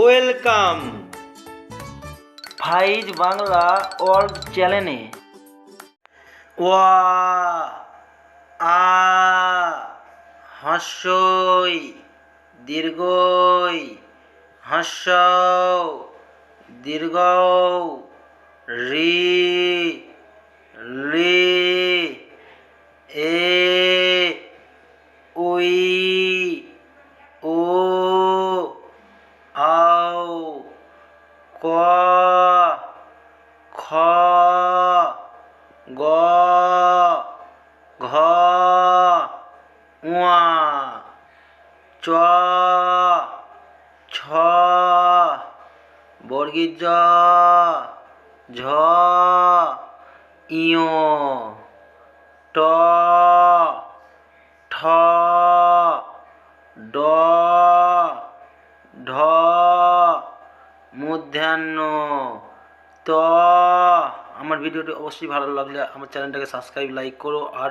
Welcome. ফাইজ Bangla world চ্যানেলে। ওয়া আ হস্যই দীর্ঘই হস্য দীর্ঘ রি ক, খ, গ, ঘ, উয়া, চ, ছ বর্গীর জ ঝ, ইয়, ট, ঠ, ড, ঢ মধ্যাহ্ন। তো আমার ভিডিওটি অবশ্যই ভালো লাগলে আমার চ্যানেলটাকে সাবস্ক্রাইব লাইক করো আর